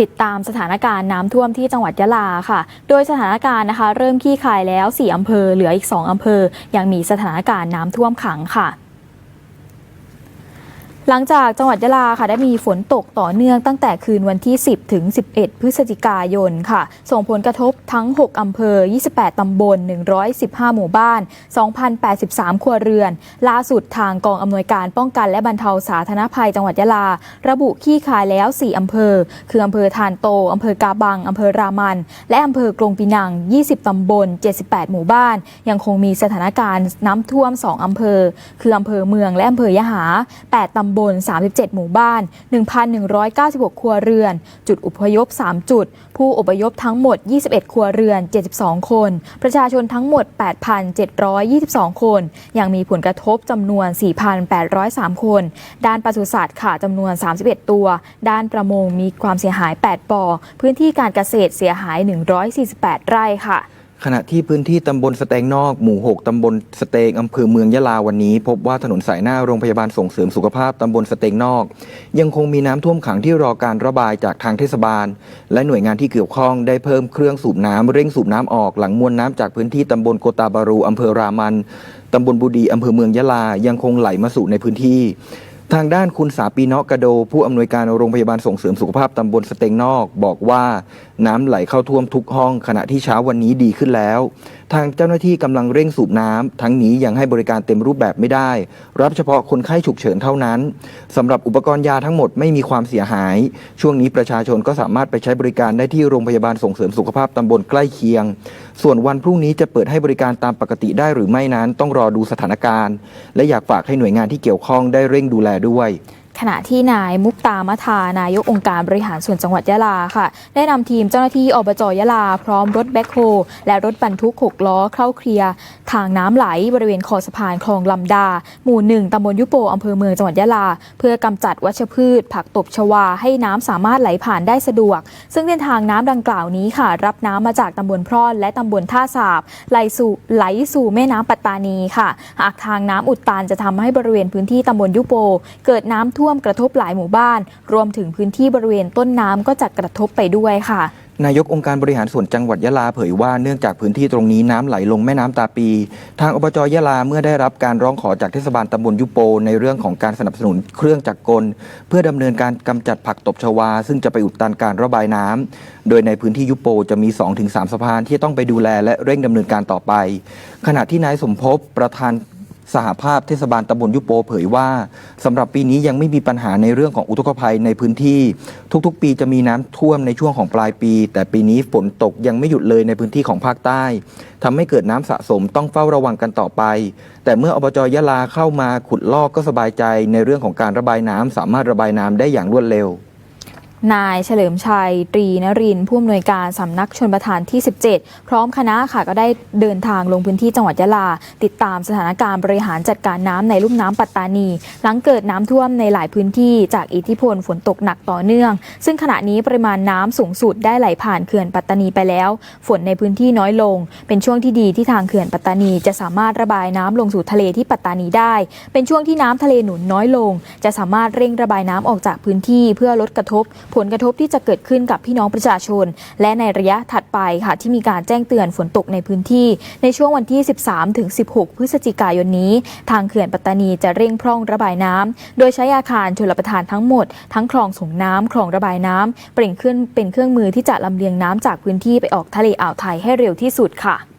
ติดตามสถานการณ์น้ำท่วมที่จังหวัดยะลาค่ะ โดยสถานการณ์นะคะ เริ่มขี้คายแล้ว 4 อำเภอ เหลืออีก 2 อำเภอ ยังมีสถานการณ์น้ำท่วมขังค่ะ หลังจากจังหวัดยะลาค่ะได้มีฝนตกต่อเนื่องตั้งแต่คืนวันที่ 10 ถึง 11 พฤศจิกายนค่ะ ส่งผลกระทบทั้ง 6 อำเภอ 28 ตำบล 115 หมู่บ้าน 2,083 ครัวเรือน ล่าสุดทางกองอำนวยการป้องกันและบรรเทาสาธารณภัยจังหวัดยะลา ระบุขี้คายแล้ว 4 อำเภอ คืออำเภอทานโต อำเภอกาบัง อำเภอรามัน และอำเภอกรงปีนัง 20 ตำบล 78 หมู่บ้าน ยังคงมีสถานการณ์น้ำท่วม 2 อำเภอ คืออำเภอเมืองและอำเภอยะหา 8 ตำบล 37 หมู่บ้าน 1,196 ครัวเรือน จุดอุพยพ 3 จุด ผู้อพยพทั้งหมด 21 ครัวเรือน 72 คน ประชาชนทั้งหมด 8,722 คน ยังมีผลกระทบจำนวน 4,803 คน ด้านปศุสัตว์ค่ะจำนวน 31 ตัว ด้านประมงมีความเสียหาย 8ปอพื้นที่การเกษตรเสียหาย 148 ไร่ค่ะ ขณะที่พื้นที่ตำบลสเตงนอกหมู่ 6 ตำบลสเตงอำเภอเมืองยะลาวันนี้ พบว่าถนนสายหน้าโรงพยาบาลส่งเสริมสุขภาพตำบลสเตงนอก ยังคงมีน้ำท่วมขังที่รอการระบายจากทางเทศบาล และหน่วยงานที่เกี่ยวข้องได้เพิ่มเครื่องสูบน้ำเร่งสูบน้ำออกหลังมวลน้ำจากพื้นที่ตำบลโกตาบารูอำเภอรามันตำบลบุดีอำเภอเมืองยะลายังคงไหลมาสู่ในพื้นที่ ทางด้านคุณสาปีเนาะกระโด ผู้อำนวยการโรงพยาบาลส่งเสริมสุขภาพตำบลสเตงนอก บอกว่าน้ำไหลเข้าท่วมทุกห้องขณะที่เช้าวันนี้ดีขึ้นแล้ว ทางเจ้าหน้าที่กำลังเร่งสูบน้ำทั้งนี้ยังให้บริการเต็มรูปแบบไม่ได้ รับเฉพาะคนไข้ฉุกเฉินเท่านั้นสำหรับอุปกรณ์ยาทั้งหมดไม่มีความเสียหาย ช่วงนี้ประชาชนก็สามารถไปใช้บริการได้ที่โรงพยาบาลส่งเสริมสุขภาพตำบลใกล้เคียง ส่วนวันพรุ่งนี้จะเปิดให้บริการตามปกติได้หรือไม่นั้น ต้องรอดูสถานการณ์ และอยากฝากให้หน่วยงานที่เกี่ยวข้องได้เร่งดูแลด้วย ขณะที่นายมุกตามะทานายกองค์การบริหารส่วนจังหวัดยะลาค่ะ ได้นำทีมเจ้าหน้าที่อบจยะลา พร้อมรถแบ็คโฮและรถบรรทุกหกล้อเข้าเคลียร์ทางน้ำไหลบริเวณคอสะพานคลองลำดา หมู่หนึ่งตำบลยุโปอำเภอเมืองจังหวัดยะลา เพื่อกำจัดวัชพืช ผักตบชวาให้น้ำสามารถไหลผ่านได้สะดวก ซึ่งเส้นทางน้ำดังกล่าวนี้ค่ะ รับน้ำมาจากตำบลพร่อน และตำบลท่าสาบไหลสู่ไหลสู่แม่น้ำปัตตานีค่ะ หากทางน้ำอุดตันจะทำให้บริเวณพื้นที่ตำบลยุโป เกิดน้ำท่ว่วมกระทบหลายหมู่บ้าน รวมถึงพื้นที่บริเวณต้นน้ำก็จะกระทบไปด้วยค่ะนายกองค์การบริหารส่วนจังหวัดยะลาเผยว่าเนื่องจากพื้นที่ตรงนี้น้ำไหลลงแม่น้ำตาปี ทางอบจยะลาเมื่อได้รับการร้องขอจากเทศบาลตำบลยุโป ในเรื่องของการสนับสนุนเครื่องจักรกล เพื่อดำเนินการกำจัดผักตบชวา ซึ่งจะไปอุดตันการระบายน้ำโดยในพื้นที่ยุโปจะมี 2-3สะพานที่ต้องไปดูแลและเร่งดำเนินการต่อไป ขณะที่นายสมภพประธาน สหภาพเทศบาลตำบลยุโปเผยว่าสำหรับปีนี้ยังไม่มีปัญหาในเรื่องของอุทกภัยในพื้นที่ ทุกๆ ปีจะมีน้ำท่วมในช่วงของปลายปี แต่ปีนี้ฝนตกยังไม่หยุดเลยในพื้นที่ของภาคใต้ทำให้เกิดน้ำสะสมต้องเฝ้าระวังกันต่อไป แต่เมื่ออบจยะลาเข้ามาขุดลอกก็สบายใจในเรื่องของการระบายน้ำสามารถระบายน้ำได้อย่างรวดเร็ว นายเฉลิมชัย ตรีนรินผู้อำนวยการสำนักชนประทานที่ 17 พร้อมคณะค่ะก็ได้เดินทางลงพื้นที่จังหวัดยะลา ติดตามสถานการณ์บริหารจัดการน้ำในลุ่มน้ำปัตตานี หลังเกิดน้ำท่วมในหลายพื้นที่จากอิทธิพลฝนตกหนักต่อเนื่อง ซึ่งขณะนี้ปริมาณน้ำสูงสุดได้ไหลผ่านเขื่อนปัตตานีไปแล้ว ฝนในพื้นที่น้อยลง เป็นช่วงที่ดีที่ทางเขื่อนปัตตานี จะสามารถระบายน้ำลงสู่ทะเลที่ปัตตานีได้ เป็นช่วงที่น้ำทะเลหนุนน้อยลง จะสามารถเร่งระบายน้ำออกจากพื้นที่เพื่อลดกระทบผลกระทบที่จะเกิดขึ้นกับพี่น้องประชาชน และในระยะถัดไปค่ะที่มีการแจ้งเตือนฝนตกในพื้นที่ ในช่วงวันที่ 13ถึง16 พฤศจิกายนนี้ ทางเขื่อนปัตตานีจะเร่งพร่องระบายน้ำโดยใช้อาคารชลประทานทั้งหมด ทั้งคลองส่งน้ำคลองระบายน้ำเปล่งขึ้นเป็นเครื่องมือที่จะลำเลียงน้ำจากพื้นที่ไปออกทะเลอ่าวไทยให้เร็วที่สุดค่ะ